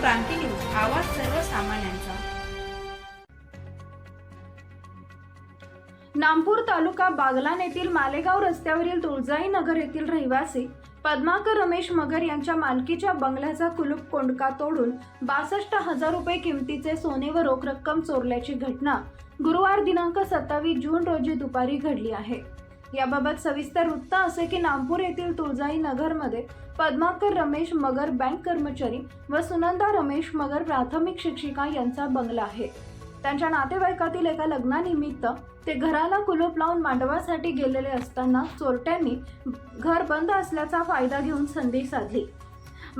क्रांती news आवाज सर्वसामान्यांचा. नामपूर तालुका बागलान येथील मालेगाव रस्त्यावरील तुळजाई नगर येथील रहिवासी पद्माकर रमेश मगर यांच्या मालकीच्या बंगल्याचा कुलूप कोंडका तोडून बासष्ट हजार रुपये किमतीचे सोने व रोख रक्कम चोरल्याची घटना गुरुवार दिनांक सत्तावीस जून रोजी दुपारी घडली आहे. याबाबत सविस्तर वृत्त असे की नागपूर येथील तुळजाई नगरमध्ये पद्माकर रमेश मगर बँक कर्मचारी व सुनंदा रमेश मगर प्राथमिक शिक्षिका यांचा बंगला आहे. त्यांच्या नातेवाईकातील एका लग्नानिमित्त ते घराला कुलूप लावून मांडवासाठी गेलेले असताना चोरट्यांनी घर बंद असल्याचा फायदा घेऊन संधी साधली.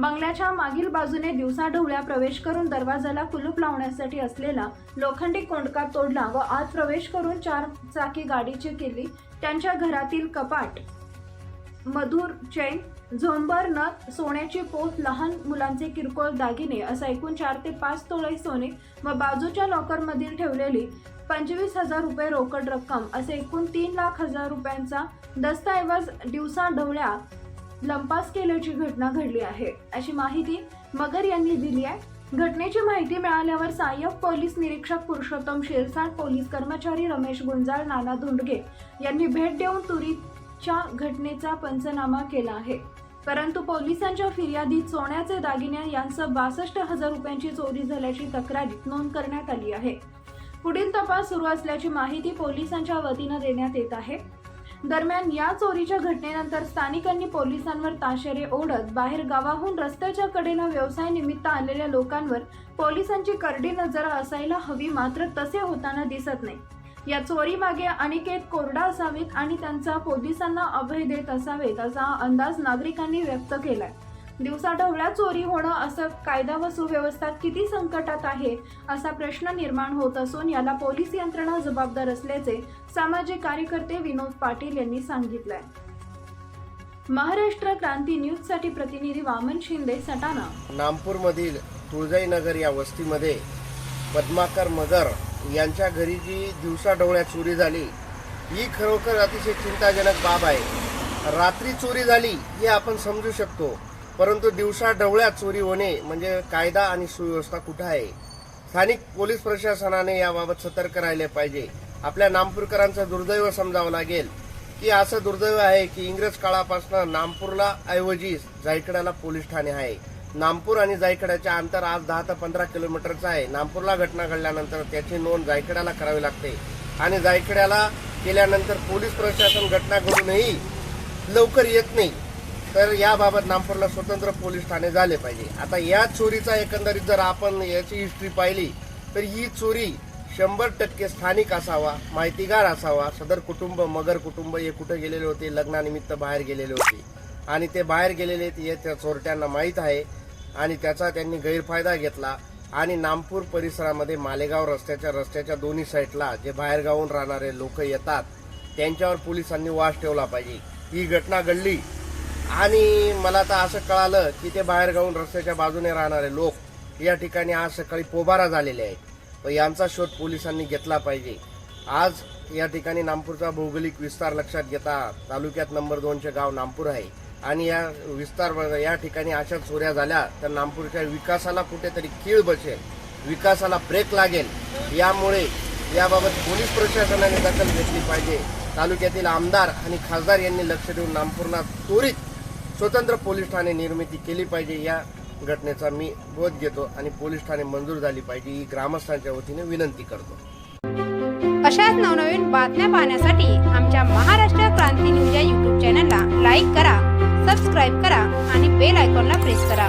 बंगल्याच्या मागील बाजूने दिवसाढवळ्या प्रवेश करून दरवाजाला कुलूप लावण्यासाठी असलेला लोखंडी कोंडका तोडला व आत प्रवेश करून चार चाकी गाडीची केली त्यांच्या घरातील कपाट मधुर चैन झोंबर नथ सोन्याची पोत लहान मुलांचे किरकोळ दागिने असं एकूण चार ते पाच तोळे सोने व बाजूच्या लॉकरमधील ठेवलेली पंचवीस हजार रुपये रोकड रक्कम असे एकूण तीन लाख हजार रुपयांचा दस्तऐवज दिवसा ढवळ्या लंपास केल्याची घटना घडली आहे. अशी माहिती मगर यांनी दिली आहे. घटनेची माहिती मिळाल्यावर सहाय्यक पोलीस निरीक्षक पुरुषोत्तम शिरसाट पोलीस कर्मचारी रमेश गुंजाळ नाना धुंडगे यांनी भेट देऊन तुरीच्या घटनेचा पंचनामा केला आहे. परंतु पोलिसांच्या फिर्यादीत सोन्याचे दागिने यांसह बासष्ट हजार रुपयांची चोरी झाल्याची तक्रारीत नोंद करण्यात आली आहे. पुढील तपास सुरू असल्याची माहिती पोलिसांच्या वतीनं देण्यात येत आहे. दरम्यान या चोरीच्या घटनेनंतर स्थानिकांनी पोलिसांवर ताशेरे ओढत बाहेर गावाहून रस्त्याच्या कडेला व्यवसाय निमित्त आलेल्या लोकांवर पोलिसांची करडी नजर असायला हवी मात्र तसे होताना दिसत नाही. या चोरीमागे अनिकेत कोरडा असावेत आणि त्यांचा पोलिसांना अभय देत असावेत असा अंदाज नागरिकांनी व्यक्त केलाय. दिवसाढवळ्या चोरी होणं असं कायदा व सुव्यवस्था किती संकटात आहे असा प्रश्न निर्माण होत असून याला पोलीस यंत्रणा जबाबदार असल्याचे सामाजिक कार्यकर्ते विनोद पाटील यांनी सांगितलंय. महाराष्ट्र क्रांती न्यूजसाठी प्रतिनिधी वामन शिंदे सटाणा. नामपूरमधील तुळजाईनगर या वस्तीमध्ये पद्माकर मगर यांच्या घरी जी दिवसाढवळ्या चोरी झाली ही खरोखर अतिशय चिंताजनक बाब आहे. रात्री चोरी झाली हे आपण समजू शकतो. परंतु दिवसा ढवळ्यात चोरी होणे म्हणजे कायदा आणि सुव्यवस्था कुठं आहे? स्थानिक पोलीस प्रशासनाने याबाबत सतर्क राहिले पाहिजे. आपल्या नामपूरकरांचं दुर्दैव समजावं लागेल. की असं दुर्दैव आहे की इंग्रज काळापासून नामपूरला ऐवजी जायकड्याला पोलीस ठाणे आहे. नामपूर आणि जायकड्याचे अंतर आज दहा ते पंधरा किलोमीटरचं आहे. नामपूरला घटना घडल्यानंतर त्याची नोंद जायकड्याला करावी लागते. आणि जायकड्याला केल्यानंतर पोलीस प्रशासन घटना घडूनही लवकर येत नाही. तर याबाबत नामपूरला स्वतंत्र पोलीस ठाणे झाले पाहिजे. आता या चोरीचा एकंदरीत जर आपण याची हिस्ट्री पाहिली तर ही चोरी शंभर टक्के स्थानिक असावा माहितीगार असावा. सदर कुटुंब मगर कुटुंब हे कुठे गेलेले होते लग्नानिमित्त बाहेर गेलेले होते. आणि ते बाहेर गेलेले हे त्या चोरट्यांना माहीत आहे. आणि त्याचा त्यांनी गैरफायदा घेतला. आणि नामपूर परिसरामध्ये मालेगाव रस्त्याच्या रस्त्याच्या दोन्ही साईडला जे बाहेरगावून राहणारे लोक येतात त्यांच्यावर पोलिसांनी वास ठेवला पाहिजे. ही घटना घडली. आणि मला तर असं कळालं की ते बाहेर गाऊन रस्त्याच्या बाजूने राहणारे लोक या ठिकाणी आज सकाळी पोबारा झालेले आहेत. व यांचा शोध पोलिसांनी घेतला पाहिजे. आज या ठिकाणी नामपूरचा भौगोलिक विस्तार लक्षात घेता तालुक्यात नंबर दोनचे गाव नागपूर आहे. आणि या विस्तार या ठिकाणी अशा चोऱ्या झाल्या तर नागपूरच्या विकासाला कुठेतरी कीळ बसेल विकासाला ब्रेक लागेल. यामुळे याबाबत पोलीस प्रशासनाने दखल घेतली पाहिजे. तालुक्यातील आमदार आणि खासदार यांनी लक्ष देऊन नामपूरला त्वरित स्वतंत्र पोलीस ठाणे निर्मिती केली पाहिजे या घटनेचा मी बोध घेतो आणि पोलीस ठाणे मंजूर झाली पाहिजे ही ग्रामस्थांच्या वतीने विनंती करतो. अशाच नवनवीन बातम्या पाहण्यासाठी आमच्या महाराष्ट्र क्रांती न्यूज या युट्यूब चॅनलला लाईक करा सबस्क्राईब करा आणि बेल आयकॉनला प्रेस करा.